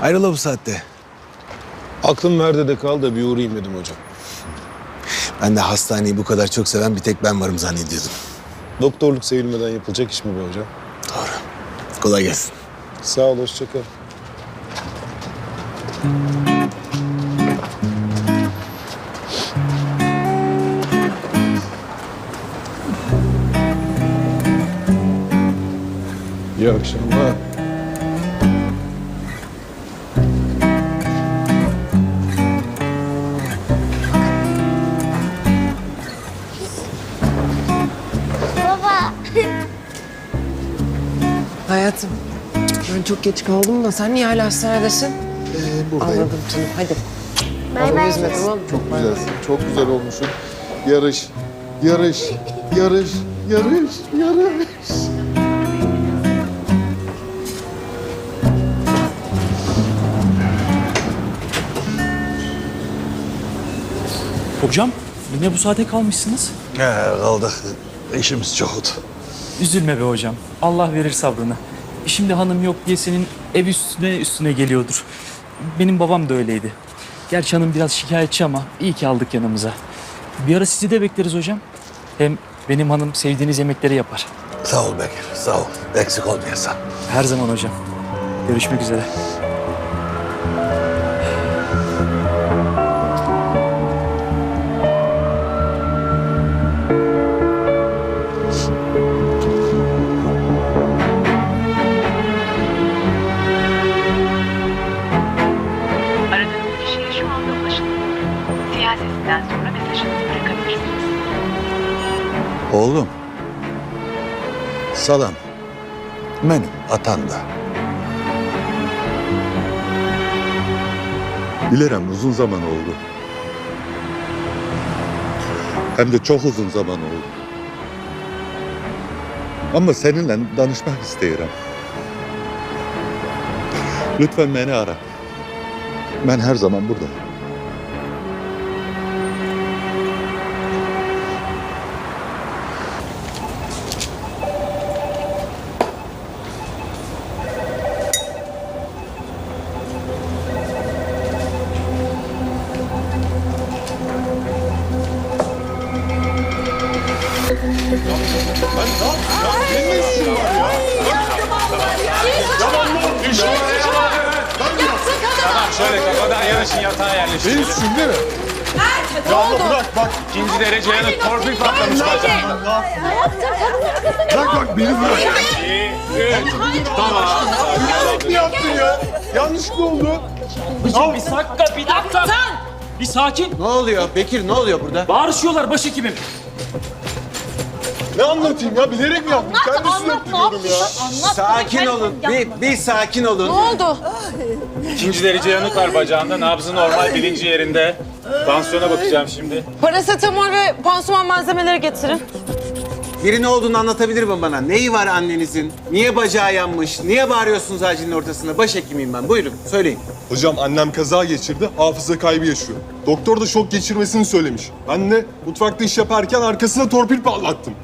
Hayrola bu saatte? Aklım nerede de kal da bir uğrayayım dedim hocam. Ben de hastaneyi bu kadar çok seven bir tek ben varım zannediyordum. Doktorluk sevilmeden yapılacak iş mi be hocam? Doğru. Kolay gelsin. Sağ ol, hoşça kal. İyi akşamlar. Hayatım, ben çok geç kaldım da sen niye hala hastanedesin? Ee, buradayım. Anladım Tunu, hadi. Bay bay. Üzme tamam mı? Çok güzelsin, çok güzel olmuşsun. Yarış, yarış, yarış, yarış, yarış. Hocam yine bu saate kalmışsınız. He, kaldık. İşimiz çoktu. Üzülme be hocam. Allah verir sabrını. Şimdi hanım yok diye senin ev üstüne üstüne geliyordur. Benim babam da öyleydi. Gerçi hanım biraz şikayetçi ama iyi ki aldık yanımıza. Bir ara sizi de bekleriz hocam. Hem benim hanım sevdiğiniz yemekleri yapar. Sağ ol Bekir, sağ ol. Eksik olmayasın. Her zaman hocam. Görüşmek üzere. Oğlum. Salam. Benim atan da. Bilirim uzun zaman oldu. Hem de çok uzun zaman oldu. Ama seninle danışmak isterim. Lütfen beni ara. Ben her zaman buradayım. Yatağa yerleşin. Benim suçum değil mi? Ya abla bırak bak. İkinci derece yanık torpil patlamış bacağında. Bırak bak beni bırak. Üç. Tamam. Ne yaptın ya? Yanlışlıkla oldu. Bir dakika, bir dakika. Bir sakin. Ne oluyor Bekir ne oluyor burada? Bağırışıyorlar başhekimim. Ne anlatayım ya? Bilerek mi yaptın? Kendisi yaptırıyorum ya. Sakin olun. Bir, bir sakin olun. İkinci derece yanık var bacağında. Nabzı normal bilinci yerinde. Tansiyona bakacağım şimdi. Parasetamol ve pansuman malzemeleri getirin. Biri ne olduğunu anlatabilir mi bana? Neyi var annenizin? Niye bacağı yanmış? Niye bağırıyorsunuz acilin ortasında? Başhekimiyim ben. Buyurun söyleyin. Hocam annem kaza geçirdi, hafıza kaybı yaşıyor. Doktor da şok geçirmesini söylemiş. Ben de mutfakta iş yaparken arkasına torpil patlattım.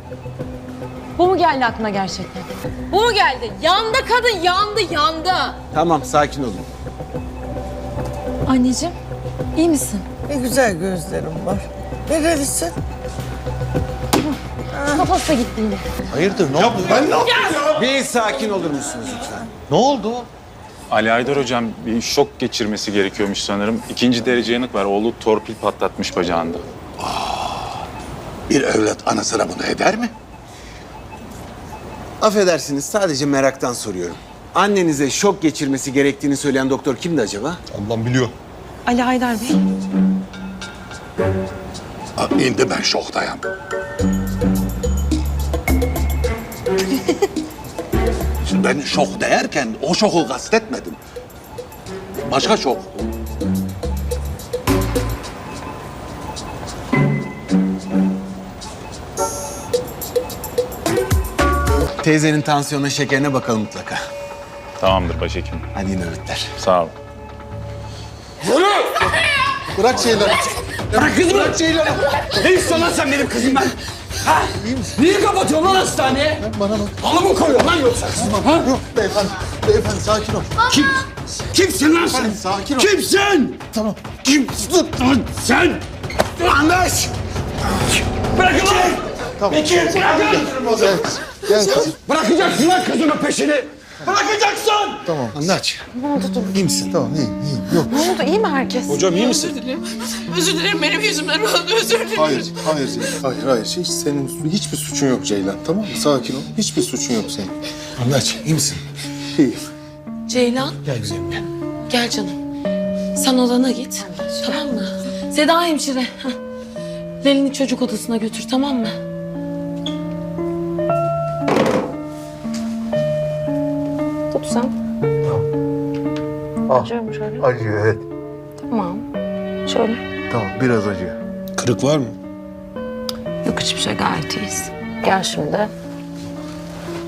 Bu mu geldi aklına gerçekten? Bu mu geldi? Yandı kadın, yandı, yandı. Tamam sakin olun. Anneciğim, iyi misin? Ne güzel gözlerim var. Nerelisin? Kafası da gitti yine. Hayırdır ne oldu? Ben ne yaptım ya? Bir sakin olur musunuz lütfen? Ne oldu? Ali Aydar hocam bir şok geçirmesi gerekiyormuş sanırım. İkinci derece yanık var. Oğlu torpil patlatmış bacağında. Bir evlat anasına bunu eder mi? Affedersiniz sadece meraktan soruyorum. Annenize şok geçirmesi gerektiğini söyleyen doktor kimdi acaba? Ablam biliyor. Ali Haydar Bey. Ha, Şimdi ben şoktayım. Şimdi ben şok derken o şoku kastetmedim. Başka şok. Teyzenin tansiyonuna, şekerine bakalım mutlaka. Tamamdır başhekim. Hadi iyi nöbetler. Sağ ol. Bırak şeyleri. Bırak kızımı. Bırak şeyleri. Ne istiyorsun lan sen benim kızımdan? Ha? Niye kapatıyorsun lan hastaneye? Bana bak. Halı mı koyuyorsun lan yoksa? Ha? Yok beyefendi. Beyefendi sakin ol. Kim? Kimsin lan sen? Beyefendi sakin ol. Kimsin? Tamam. Kimsin lan sen? Anlaş! Bırakın lan! Tamam. Bekir bırakın! Gel, gel. Bırakacaksın lan kızının peşini! Bırakacaksın! Tamam. Anlaç. Ne oldu dur. İyi misin? Tamam iyiyim iyiyim. Yok. Ne oldu iyi mi herkes? Hocam iyi misin? Özür dilerim benim yüzümden oldu özür dilerim. Hayır, hayır Ceylan. Hayır, hayır. Hiç senin hiçbir suçun yok Ceylan. Tamam mı? Sakin ol. Hiçbir suçun yok senin. Anlaç. iyi misin? İyiyim. Ceylan Gel güzelim gel. gel canım. Sen odana git. Tamam mı? Seda hemşire. Lelin'i çocuk odasına götür tamam mı? Sen. Al. Acıyor mu şöyle? Acıyor evet. Tamam. Şöyle. Tamam biraz acıyor. Kırık var mı? Yok hiçbir şey gayet iyiyiz. Gel şimdi.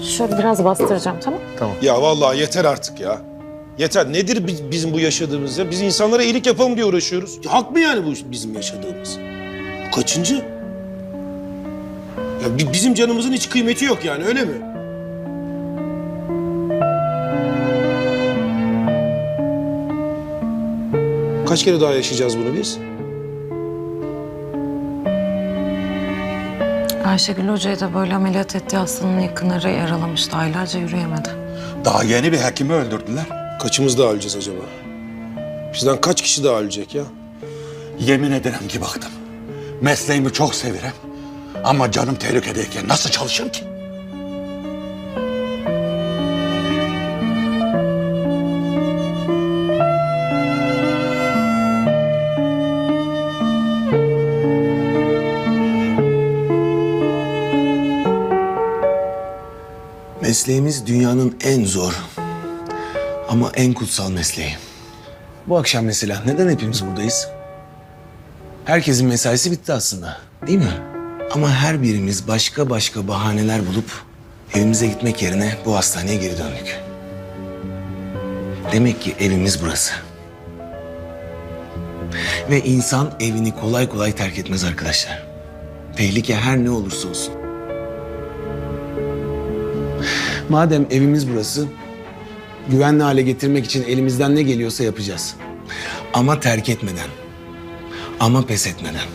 Şöyle biraz bastıracağım tamam Ya vallahi yeter artık ya. Yeter. Nedir bi- bizim bu yaşadığımız ya? Biz insanlara iyilik yapalım diye uğraşıyoruz. Hak mı yani bu bizim yaşadığımız? Bu kaçıncı? Ya bi- bizim canımızın hiç kıymeti yok yani öyle mi? Kaç kere daha yaşayacağız bunu biz? Ayşegül Hoca'yı da böyle ameliyat ettiği hastanın yakınları yaralamıştı. Aylarca yürüyemedi. Daha yeni bir hekimi öldürdüler. Kaçımız daha öleceğiz acaba? Bizden kaç kişi daha ölecek ya? Yemin ederim ki baktım. Mesleğimi çok severim. Ama canım tehlikedeyken nasıl çalışırım ki? Mesleğimiz dünyanın en zor ama en kutsal mesleği. Bu akşam mesela neden hepimiz buradayız? Herkesin mesaisi bitti aslında, değil mi? Ama her birimiz başka başka bahaneler bulup evimize gitmek yerine bu hastaneye geri döndük. Demek ki evimiz burası. Ve insan evini kolay kolay terk etmez arkadaşlar. Tehlike her ne olursa olsun. Madem evimiz burası, güvenli hale getirmek için elimizden ne geliyorsa yapacağız. Ama terk etmeden. Ama pes etmeden.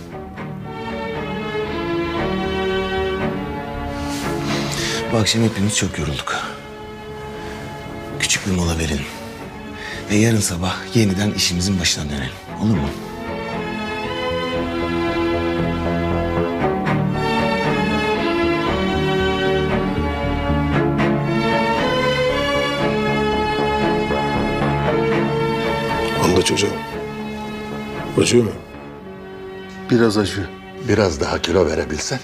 Bu akşam hepimiz çok yorulduk. Küçük bir mola verelim. Ve yarın sabah yeniden işimizin başına dönelim. Olur mu? Anlaç hocam. Acıyor mu? Biraz acıyor. Biraz daha kilo verebilsen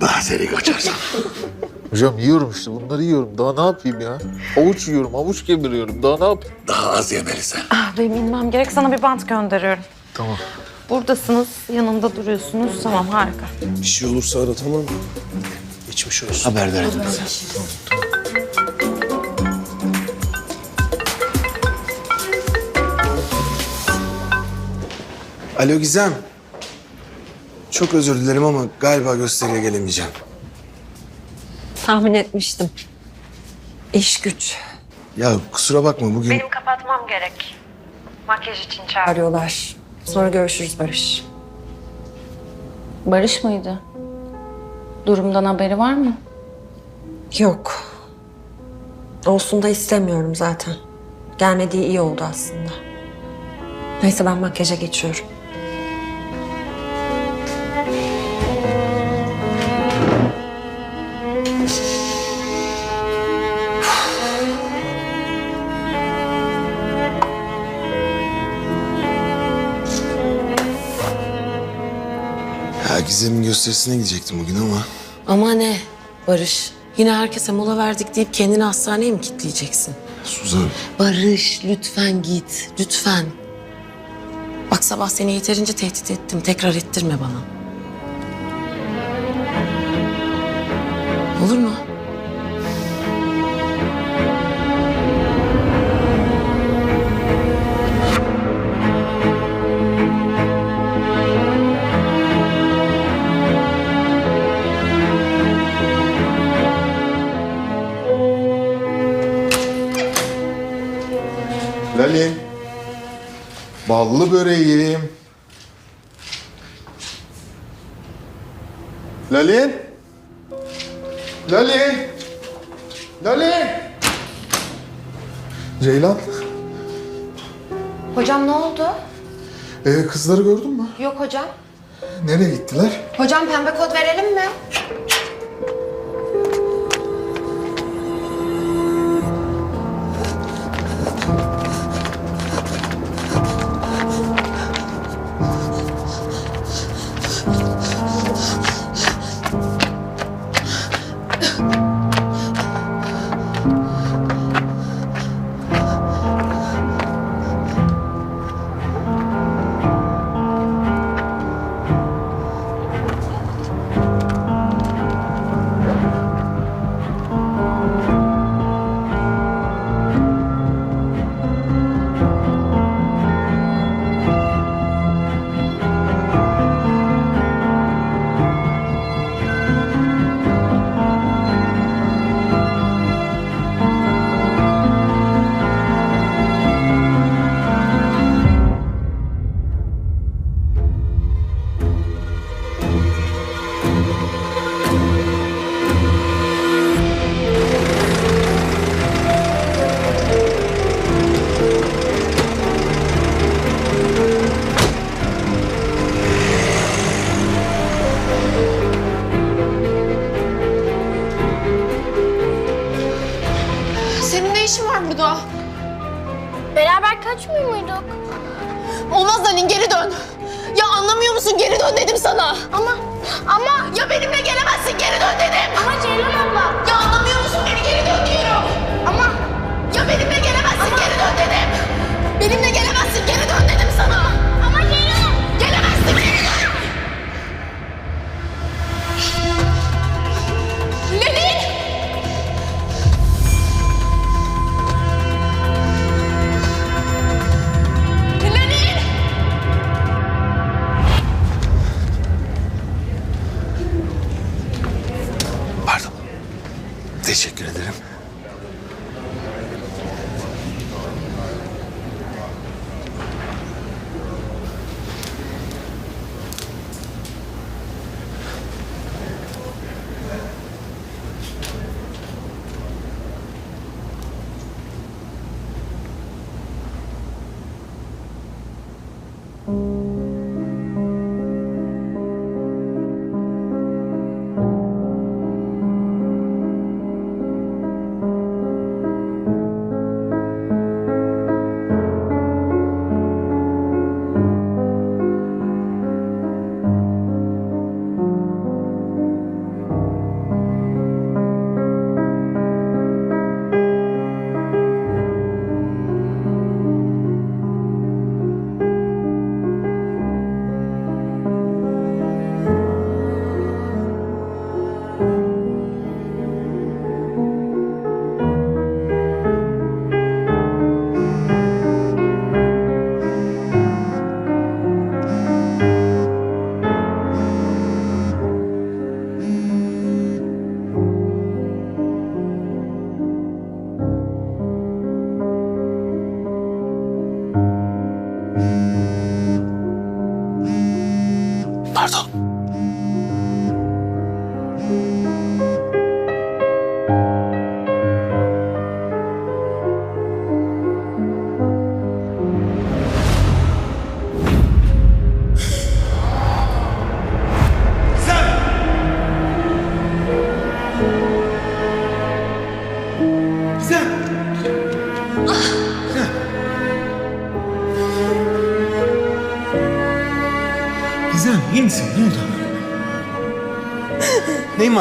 daha seri kaçarsın. Hocam yiyorum işte bunları yiyorum. Daha ne yapayım ya? Avuç yiyorum, avuç kemiriyorum. Daha ne yapayım? Daha az yemelisin. Ah, benim inmem gerek. Sana bir bant gönderiyorum. Tamam. Buradasınız, yanında duruyorsunuz. Tamam, harika. Bir şey olursa ara tamam mı? Geçmiş olsun. Haberdar edin bizi. Alo Gizem. Çok özür dilerim ama galiba gösteriye gelemeyeceğim. Tahmin etmiştim. İş güç. Ya kusura bakma bugün... kapatmam gerek. Makyaj için çağırıyorlar. Sonra görüşürüz Barış. Barış mıydı? Durumdan haberi var mı? Yok. Olsun da istemiyorum zaten. Gelmediği iyi oldu aslında. Neyse ben makyaja geçiyorum. Ya Gizem'in gösterisine gidecektim bugün ama... Ama ne Barış? Yine herkese mola verdik deyip kendini hastaneye mi kilitleyeceksin? Suzan. Barış lütfen git. Lütfen. Bak sabah seni yeterince tehdit ettim. Tekrar ettirme bana. Olur mu? ballı böreğim. Lalin? Lalin? Lalin? Ceylan? Hocam ne oldu? Ee, kızları gördün mü? Yok hocam. Nereye gittiler? Hocam pembe kod verelim mi?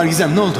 var Gizem ne oldu?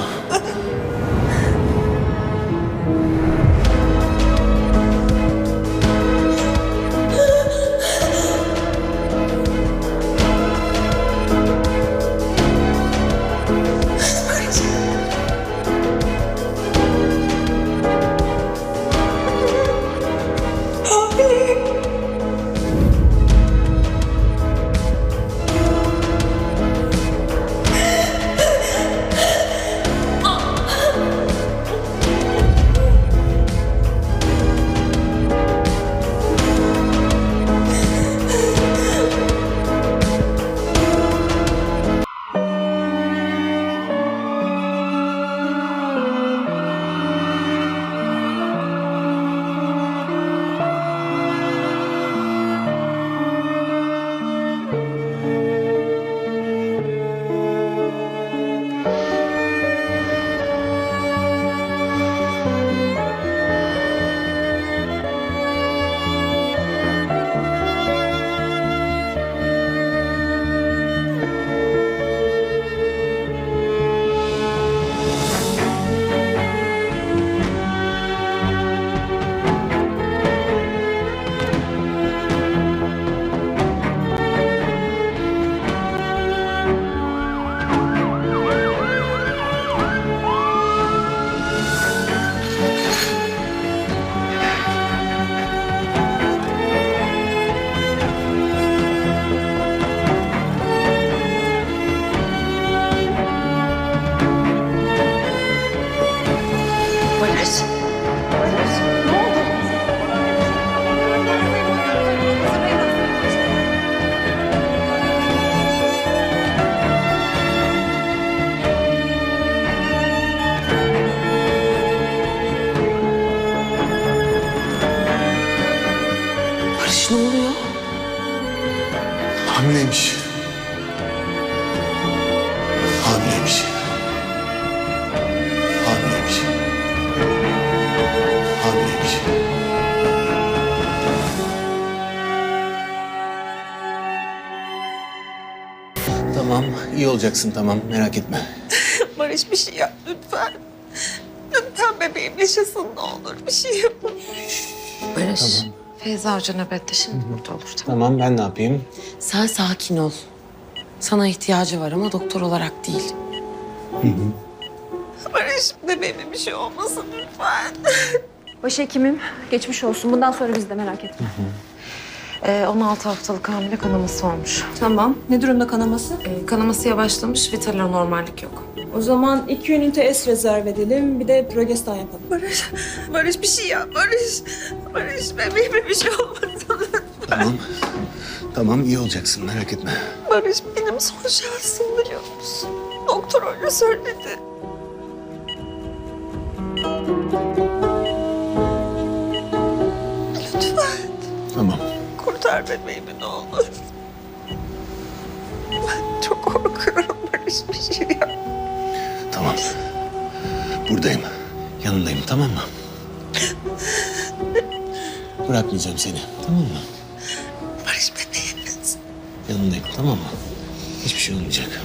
Olacaksın tamam. Merak etme. Barış bir şey yap lütfen. Lütfen bebeğim yaşasın ne olur bir şey yapın. Barış. Feyza Hoca nöbette şimdi burada olur. Tamam. Tamam, ben ne yapayım? Sen sakin ol. Sana ihtiyacı var ama doktor olarak değil. Barış bebeğime bir şey olmasın lütfen. Başhekimim, geçmiş olsun. Bundan sonra biz de merak etme. Ee, 16 haftalık hamile kanaması olmuş. Tamam. Ne durumda kanaması? Ee, kanaması yavaşlamış, vital anormallik yok. O zaman iki ünite S rezerv edelim. Bir de progestan yapalım. Barış, Barış bir şey yap Barış. Barış bebeğime bir şey olmasın. Tamam. Tamam, iyi olacaksın. Merak etme. Barış benim son şansım biliyor musun? Doktor öyle söyledi. Lütfen Tamam. Kurtar bebeğimi ne olur. Ben çok korkuyorum Barış bir şey yap. Tamam. Buradayım. Yanındayım, tamam mı? Bırakmayacağım seni, tamam mı? Barış bebeğimiz. Yanındayım, tamam mı? Hiçbir şey olmayacak.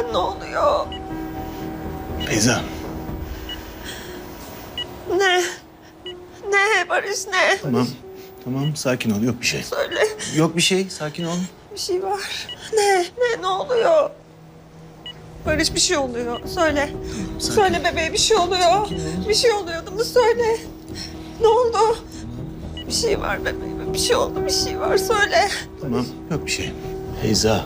Lütfen ne oluyor? Beyza, Ne? Ne Barış ne? tamam. Tamam, sakin ol. Yok bir şey. Söyle Yok bir şey, sakin ol. bir şey var. Ne? Ne? Ne oluyor? Barış bir şey oluyor. Söyle. sakin. Söyle bebeğe bir şey oluyor. Bir şey oluyordu mu söyle. Ne oldu? Bir şey var bebeğime. Bir şey oldu bir şey var söyle. Tamam, yok bir şey. Beyza,